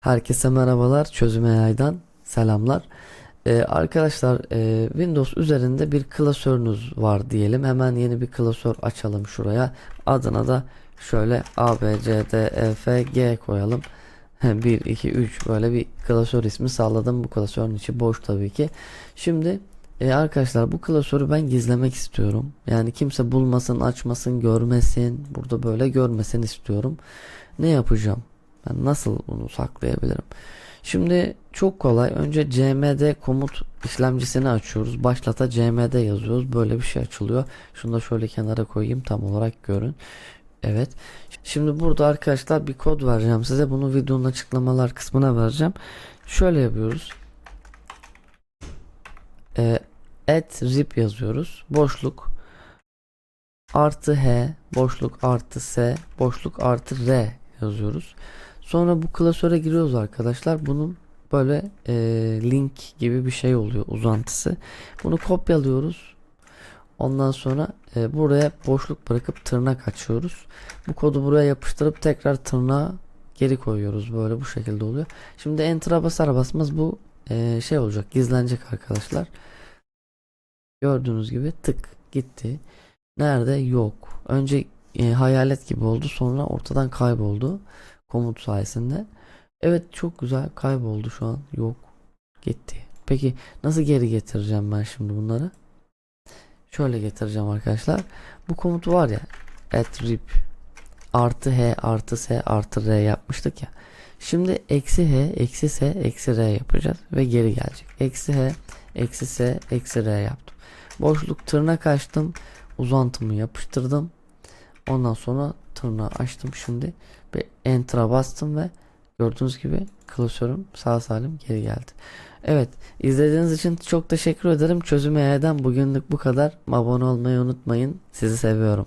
Herkese merhabalar. Çözüm AI'dan selamlar. Ee, arkadaşlar e, Windows üzerinde bir klasörünüz var diyelim. Hemen yeni bir klasör açalım şuraya. Adına da şöyle A, B, C, D, E, F, G koyalım. 1, 2, 3 böyle bir klasör ismi sağladım. Bu klasörün içi boş tabii ki. Şimdi e, arkadaşlar bu klasörü ben gizlemek istiyorum. Yani kimse bulmasın, açmasın, görmesin. Burada böyle görmesin istiyorum. Ne yapacağım? Ben nasıl bunu saklayabilirim? Şimdi çok kolay. Önce cmd komut işlemcisini açıyoruz. Başlata cmd yazıyoruz. Böyle bir şey açılıyor. Şunu da şöyle kenara koyayım tam olarak görün. Evet. Şimdi burada arkadaşlar bir kod vereceğim size. Bunu videonun açıklamalar kısmına vereceğim. Şöyle yapıyoruz. Ee, at rip yazıyoruz. Boşluk artı h boşluk artı s boşluk artı r yazıyoruz. Sonra bu klasöre giriyoruz arkadaşlar. Bunun böyle e, link gibi bir şey oluyor uzantısı. Bunu kopyalıyoruz. Ondan sonra e, buraya boşluk bırakıp tırnak açıyoruz. Bu kodu buraya yapıştırıp tekrar tırnağa geri koyuyoruz. Böyle bu şekilde oluyor. Şimdi enter'a basar basmaz bu e, şey olacak. Gizlenecek arkadaşlar. Gördüğünüz gibi tık gitti. Nerede? Yok. Önce e, hayalet gibi oldu. Sonra ortadan kayboldu. Komut sayesinde. Evet çok güzel kayboldu şu an. Yok. Gitti. Peki nasıl geri getireceğim ben şimdi bunları? Şöyle getireceğim arkadaşlar. Bu komutu var ya at rip artı h artı s artı r yapmıştık ya. Şimdi eksi h eksi s eksi r yapacağız ve geri gelecek. Eksi h eksi s eksi r yaptım. Boşluk tırnak açtım. Uzantımı yapıştırdım. Ondan sonra tırnağı açtım şimdi ve enter'a bastım ve gördüğünüz gibi klasörüm sağ salim geri geldi. Evet izlediğiniz için çok teşekkür ederim. Çözüm E'den bugünlük bu kadar. Abone olmayı unutmayın. Sizi seviyorum.